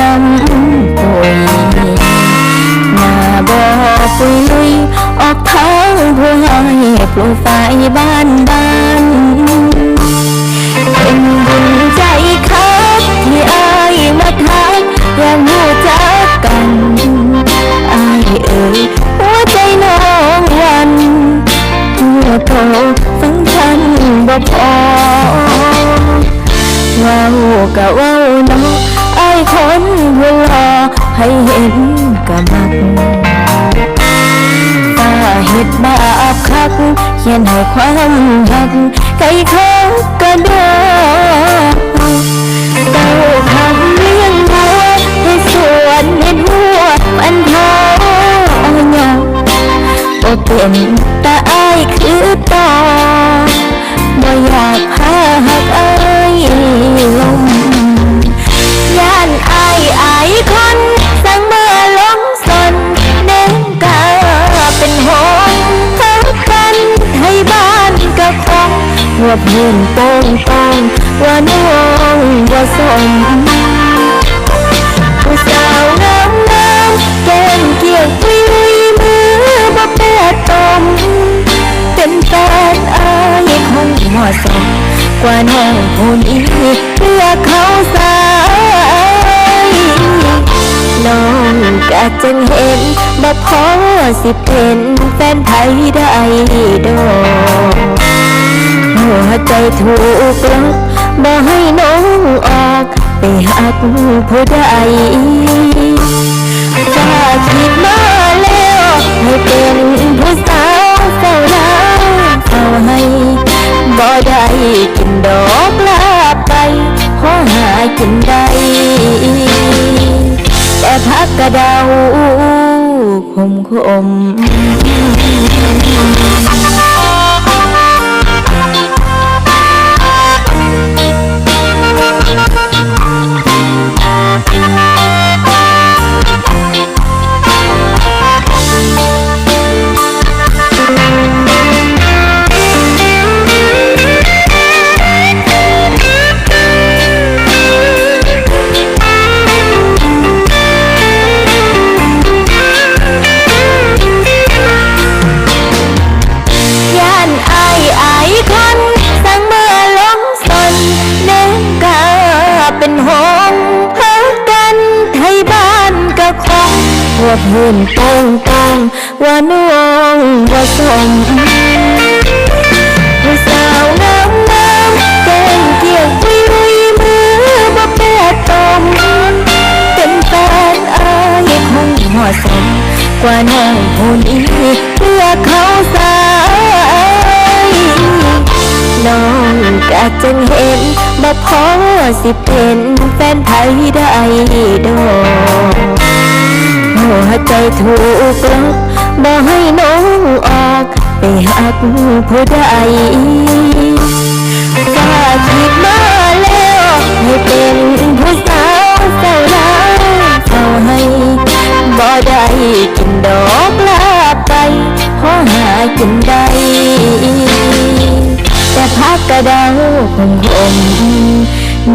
น้ำปุยหน้าบ่อปุยออกทางผู้ให้ปลูกไฟบ้านบ้านเป็นบุญใจครับที่อายมาทา กเขียนให้ความรักใครเขากระโดดเต้าคำเลี้ยงวัวให้สวนเห็ดหัวมันทองยาบ่เป็นตาอายคือตา งโป่งว่าน้องว่าสมผู้สาวงามงามแก้มเกี่ยวปุยมือบ่แปดตมเป็นแฟนอายคงเหมาะสมกว่าน้องผู้นี้เพื่อเขาสายน้องกะจึงเห็นบ่พอสิเป็นแฟนไทยได้ดอก หัวใจถูกล็อกบ่ให้น้องออกไปหักผู้ใดถ้าคิดมาแล้วให้เป็นผู้สาวเฝ้ารักเฝ้าให้บ่ได้กินดอกลาไปขอหากินได้แต่พักกระเดาคมคม หัวพื้นโป่งโป่งว่าน้องว่าสมผู้สาวงามงามแก้มเกี่ยวปุยลุยมือบ่แปดตมเป็นแฟนอายคงเหมาะสม กว่าน้องผู้นี้เพื่อเขาสายน้องกะจึงเห็นบ่พอสิเป็นแฟนไทยได้ดอก หัวใจถูกล็อกบ่ให้น้องออกไปหักผู้ใดถ้าคิดมาแล้วให้เป็นผู้สาวเฝ้ารักเฝ้าให้บ่ได้กินดอกลาไปขอหากินได้แต่พักกระเดาคงคม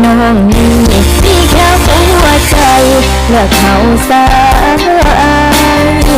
น้องนี่ ใจเลือกเขาสาย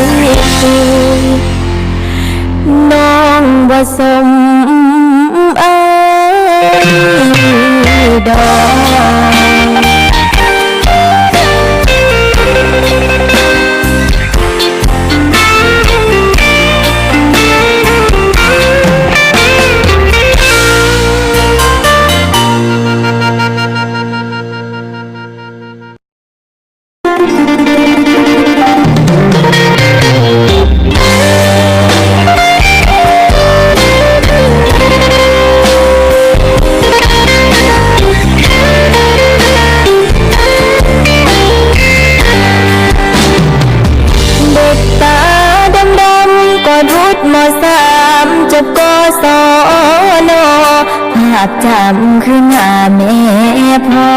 หน้าแม่พ่อ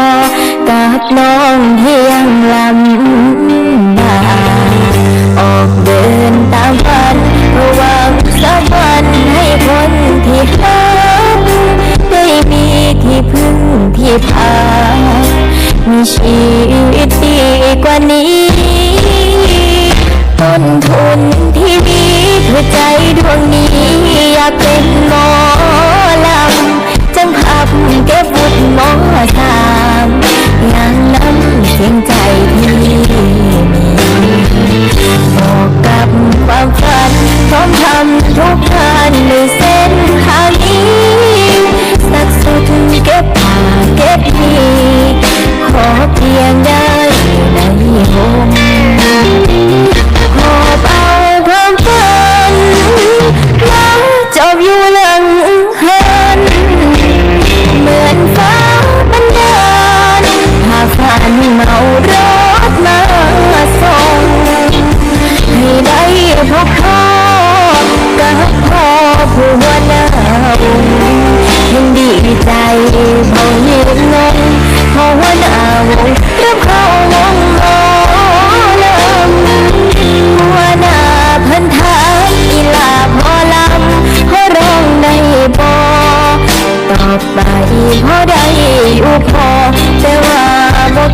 กับน้องเพียงลำบากออกเดินตามฝันระวังสะพันให้คนที่รักได้มีที่พึ่งที่พามีชีวิตดีกว่านี้ ต้นทุนที่มีเพื่อใจดวงนี้อยากเป็นหมอ เก็บวุฒิมอสามย่างนั้นเสียงใจพี่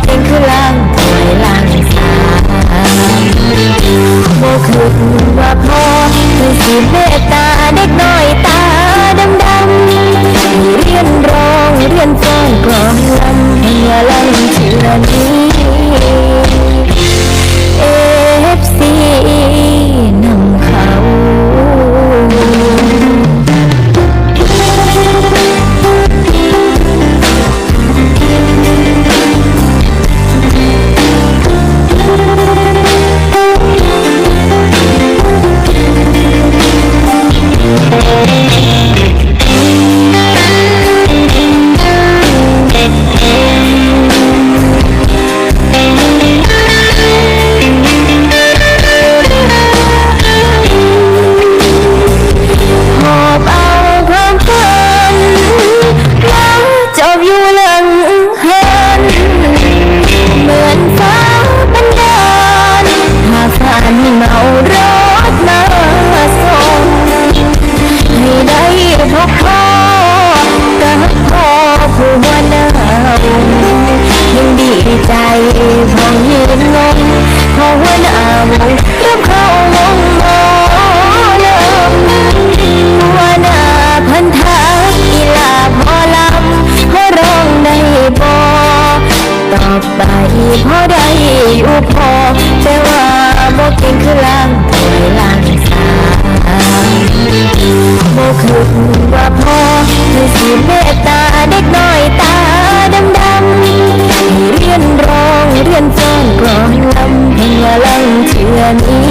เองคือล่างถอยล่างสามโบคือว่าพ่อคือสีเมตตาเด็กน้อยตาดำดำเรียนร้องเรียนฟ้องกลอมลำเมื่อลังเชื่อนี้เอฟซี เมตตาเด็กน้อยตาดำดำเรียนร้องเรียนจ้องกรองลำเพลงลังเชื่อนี้